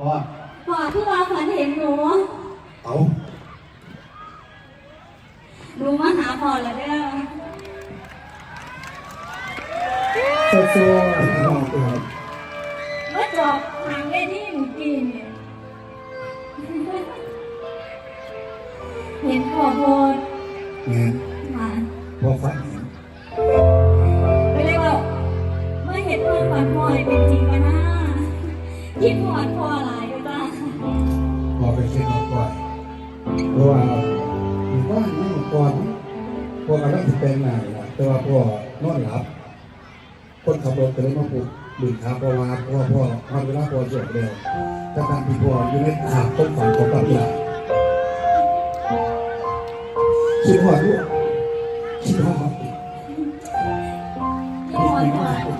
อ๋อพ่อที่ว่าฝันเห็นหนู เอาหนูมาหาพ่อแล้วเด้อโซ่เอาเอาเมื่อจอบทางได้ที่หนูกินเนี่ยเห็นพ่อโพดแม่นมาพอฝันเห็นไม่ได้ว่าเมื่อเห็นพ่อฝันพ่อให้เป็นจริงกันนะ คิดพ่อพ่อหลายก็จ้าพอไปเช็คเอาก่อนเพราะว่าหมู่บ้านนี่ก่อนพวกกำลังติดเป็นงานนะแต่ว่าพ่อนอนหลับ คนขับรถก็เลยมาปลุกดื่มขาพอมาเพราะว่าพ่อทำเวลาพ่อเสียเร็วแต่การที่พ่ออยู่ในขาต้นฝันของปัญญาคิดว่าลูกคิดว่าพ่อที่พ่อม